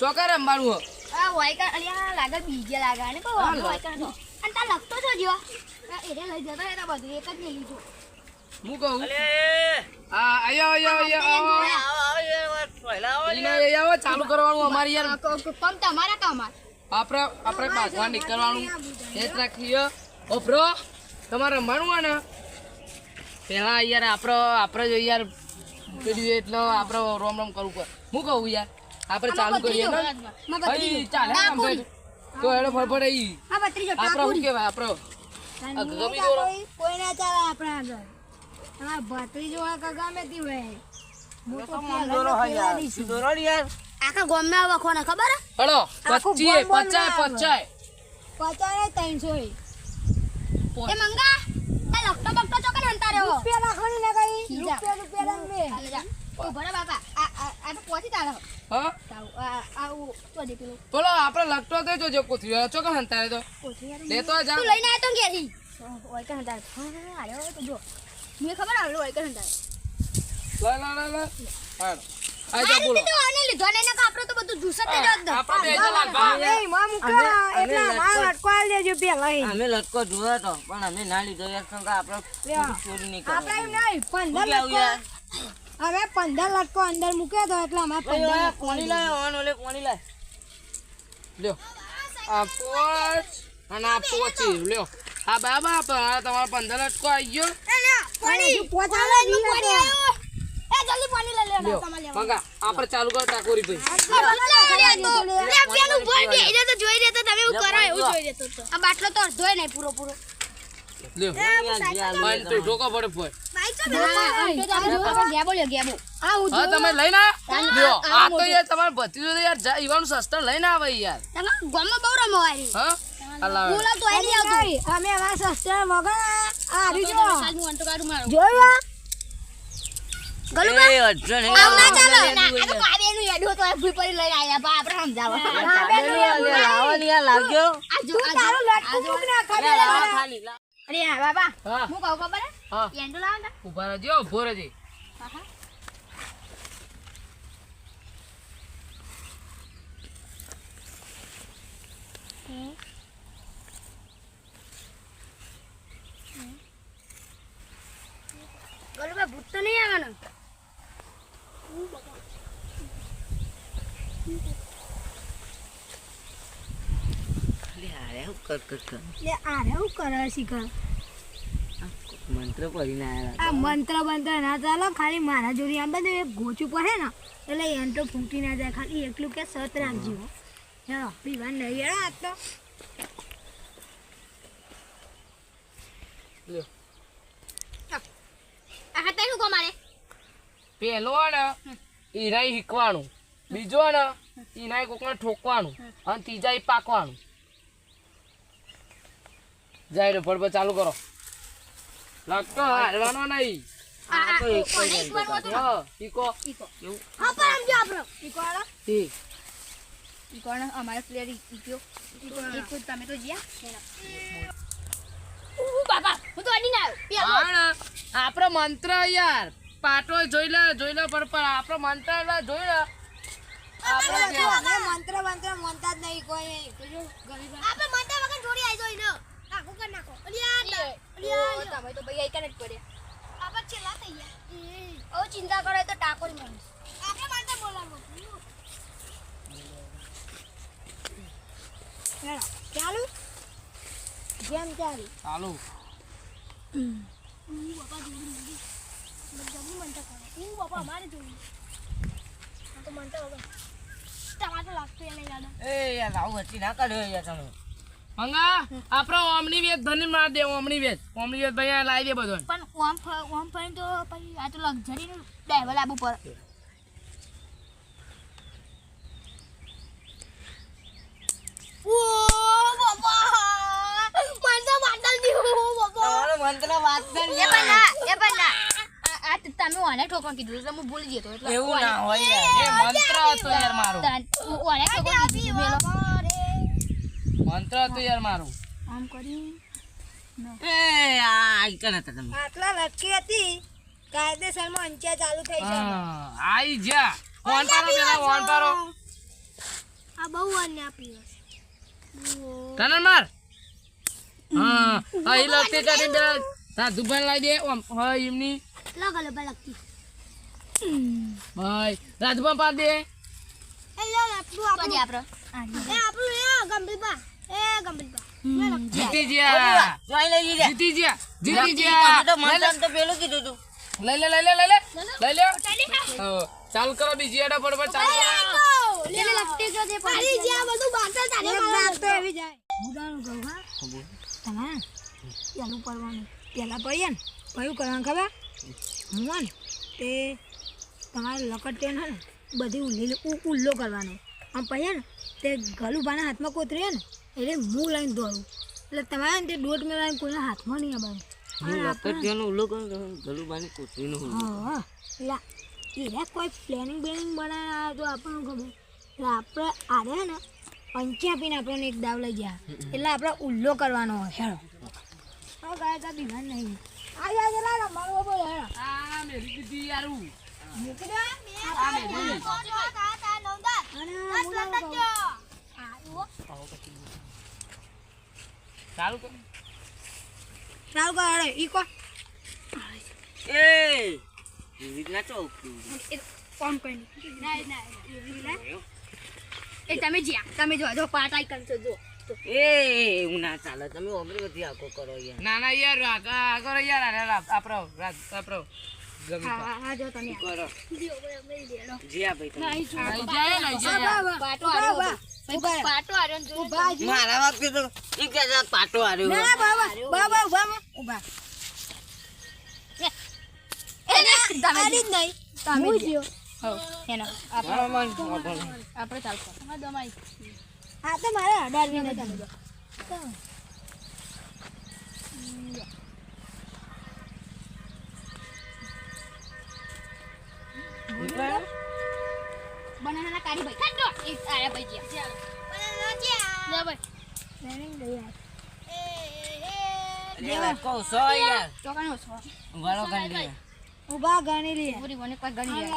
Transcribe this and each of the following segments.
Choker રમવાનું હો. આ વાયકા અલ્યા લાગે બીજે લાગે અને કોઈ વાંધો વાયકા નથી. અને તાર લખતો છો જો એને લઈ જતો એના બધું એક જ લઈ લીધું. હું કહું? આ આયો આયો આયો આવો. આવો ચાલુ કરવાનું અમારી યાર કમ તમારા કમાર આપણે આપણે ભાગવાન નીકળવાનું. જ રાખીએ. ઓફરો તમારે રમવાનું હોય ને પેલા યાર આપણો આપણે જો યાર કર્યું એટલે આપણે રોમ રોમ કરવું પડે. હું કહું યાર? આપણે ચાલુ કરીએ ને? ભાઈ ચાલે આમ. તો એનો ફરફર અહીં આ બત્રીસો આપણે શું કહેવાય આપણો? આ ગમી દોરો કોઈ ના ચાલે આપણા આગળ. તમારા ભત્રીજો હોય કે ગમે તી હોય. તો. આખા ગામમાં વખો ને ખબર? હળો ના પચાય આવે. પચાય. પચાસ ને ત્રણસો એ. મંગા આ લખતો બખતો ચોકન હંતા રહ્યો રૂપિયા રાખવાની ને કઈ? રૂપિયા રૂપિયા રમે ઊભો રે બાપા. આ આ આ તો પહોંચી તારો. હા? તાવ આ આવું તો દે પેલું. બોલો આપડે લગતો તો જોજો કોથળી કે હંતારે તો. લેતો જા. તું લઈને આવ્યો તો ઘેરથી ઓય કે હંતારે આયો તો જો. મને ખબર આવે ઓય કે હંતારે. લા લા લા લા. હા આ આ જા બોલો. રીતે તો આને લીધો ને નકા આપણો તો બધું જુસત જ હતો આપણે બે જણ લાગવા અમે લટકો જોયો તો પણ અમે ના લીધો યાર કારણ કે આપણે ચોરી નહીં કરવાની. શું પણ યાર? હવે પંદર લટકો અંદર મૂક્યો તો એટલે અમારે ઓય, પાણી લાય, ઓન ઓલે પાણી લાય. લ્યો આ પોચ અને આ પોચી લ્યો આ બાબા આ તમારો પંદર લટકો આવી ગયો એ જલ્દી પાણી આપણે ચાલુ કરો ટાકોરી ભાઈ આ બાટલો તો અડધોય નહીં પૂરો પૂરો લ્યો યાર, યાર, તો ઢોકો પડે ગેબો હા તમે લઈને લ્યો. આ તો યાર તમારે ભત્રીજો યાર જા ઈવાનું સસ્તા લઈને આવે યાર. ગામમાં બહુ રમવાય હા? અલા બોલા તો આઈ આવતો. અમે અમારા સસ્તા વગર આ રીજો સાજુ અંટો કાઢું એ અડધો નહીં. ના ચાલો. આવું ના આ તો કાવ્યાનું યાડું તો ભૂઈ પડી લઈને આયા બા આપણે સમજાવવા કાબેલું લાવો ને યાર, આ જો આ જો. આ જો. ખાલી. અરે હા બાબા હા. હું કહું ખબર હે? એન્ડો લાવ ને. ઊભા રહેજો ઊભો રહેજે. ગોલબા ભૂત તો નહીં આવવાનું લે, કર, કર. લે આરે હું કરે શીખર? મંત્ર પડીને આયા આ મંત્ર મંત્ર ના ચાલો ખાલી મારા જોડી આ બધું એક ગોચું પડે ને એટલે એમ તો ફૂટી ના જાય ખાલી એટલું કે સત રાખજો ચાલો પીવા નહીં હેડો આજ તો. લ્યો. આ હાથે શું કમારે પેલો ને ઈરાઈ શીખવાનું. બીજો ને ઈનાય કોકને ઠોકવાનું અને ત્રીજા ઈ પાકવાનું. જાય રે ફળફળ ચાલુ કરો. લક્કો હારવાનો નહીં. અમારે પ્લેયર ઈક્યો. ઈકો તમે તો જ્યા. બાબા હું તો અડી ના આપણો મંત્ર યાર. પાટો જોઈ લે જોઈ લે પર પર આપણો મંત્ર લે જોઈ લે. આપણે મંત્ર મંત્ર મનતા જ નહીં કોઈ આપણે મંદા વગર જોડી આવી જોઈ નો નાખો કર નાખો અલિયા અલિયા તમે તો ભાઈ આઈકન જ પડ્યા આપણે છેલ્લા થઈ ગયા ઓ ચિંતા કરે તો ટાકો જ મને આપણે માટે બોલાવો ચાલુ? જેમ ચાલુ. ચાલુ. બાપા જોડી જબુ મંતા કરે હું બાપા અમારે જોડી તો મંતા વગર ટમાટર લાગતું એને યાદ એ યાર, આવું હતી ના કર્યો યાર તમે. મંગા આપણો ઓમની વેચ ધની માર દે ઓમની વેચ. ઓમની વેચ ભાઈ લાવી દે બધો પણ ઓમ ઓમ ફરીને તો પછી આ તો લક્ઝરી નું ડ્રાઈવર લાવવું પડે ઓ બાપા મને તો વાટલ દીધું બાપા તમારો મંત્ર વાંચતા ને એ યાર. પણ ના એ પણ ના આ- આ તો તમે ઓને કીધું એટલે હું ભૂલી એ મંત્ર હતો યાર મારો ઓને હતો કાયદેસરમાં અંચા ચાલુ થઈ જાય આઈ જા ફોન પારો તને માર. હા હા એ લગતી કરી બે. તા દુબાન લાવી દે. ઓમ હા એમની. લગ લે બલકતી ભાઈ રાજભા પાડ દે. એ લે આપણું આપણું. એ આપણું એ ગંભીરબા. એ ગંભીરબા. જીતી ગયા જોઈ લઈ લે જીતી ગયા જીતી તમે ગયા તો પેલું કીધું તું. લઈ લે લઈ લે લઈ લે. લઈ લે. હા, ચાલુ કરો બીજી એડા પર ચાલુ કરો. એટલે લગતી ગયો દે પાડી જ્યાં બધું બાતો તારે મારા તો એવી જાય. હું તારું કહું હા? તમારે પેલું પડવાનું પેલા પડીએ ને કયું કરવાનું ખબર? હું તે તમારે લકટ ટેન હે ને બધી ઉલ્લી ઉલ્લો કરવાનો. આમ પછી ને તે ગલુભાના હાથમાં કોતરીએ ને એટલે હું લઈને દોડું. એટલે તમારે ને તે દોઢ મેળવાની કોઈના હાથમાં નહીં આવે હું લકટિયાનું ઉલ્લું કરું તો ગલુબાની હા. એટલે એને કોઈ પ્લેનિંગ બ્લેનિંગ બનાવ્યા તો આપણને ખબર. એટલે આપણે આરે ને પંચ્યા પીને આપણને એક દાવ લઈ ગયા. એટલે આપણે ઉલ્લો કરવાનો હોય. હેડો હા ગયા તા બીમાર નહીં. આ યાદ લાગે મારો બોલો હેડો આ મેરી દીદી યારું મૂકી દો આ મેરી ચાલુ કરો. ચાલ કરો હેડો ઈ કો. એ એવી રીતના તો કોમ કરી એ તમે જ્યાં તમે જો જો પાટાઈ કરશો જો એ એવું ના ચાલે. તમે ઓમરી બધી આખો કરો યાર. ના ના યાર આગળ કરો યાર આ આપણો ગમી હા હા જો તમે તમે જ નહીં. તમે જ એનો આપણે ચાલતો હા તો મારે અઢાર મિનિટ તમે જો બનાના કાઢી ભાઈ. કાઢો એક આયા ભાઈ ગયા. લે ભાઈ. લેવા કહું સો યાર ચોકાનો સો. વાળો કાઢી ઊભા ગણી લે. પૂરી ગણી કોઈ ગણી લે?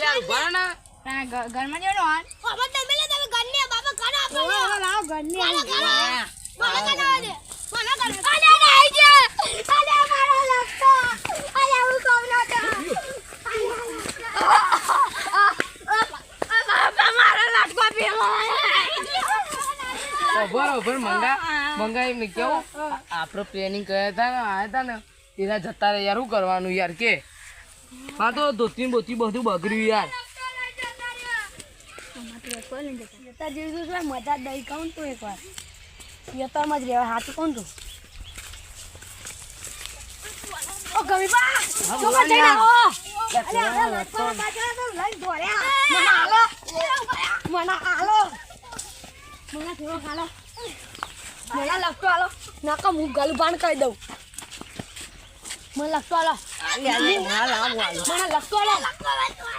યાર ભણા ના ઘરમાં જવાનો હાલ. બાબા તમે લે તમે ગણની ને બાબા ઘર આપો ઓલો લાવ હા. મને ગણ દે મને ગણ અલે અલે આઈ ગયા. અલે મારો લખતો અલે હું કોમ ન તો. મંગા. મંગા એમને કેવું? આપણે પ્લેનિંગ કર્યા હતા ને આયા હતા ને. એના જતા રહે યાર શું કરવાનું યાર કે હા તો ધોતી બોતી બધું બગડ્યું યાર જતા જેવું તો મજા દઈ કહું તું એકવાર યતરમાં જ રહેવા હાથું કહું તું ઓ ગમી બા ચોકા જઈને આવો અરે અરે લટકો બાજરા તો લઈ મને લખતો મને હાલો મને થોડો નકા હું ગલબાણ બાણ કરી દઉં મને લગતો આલી આલી મને લગતો હાલો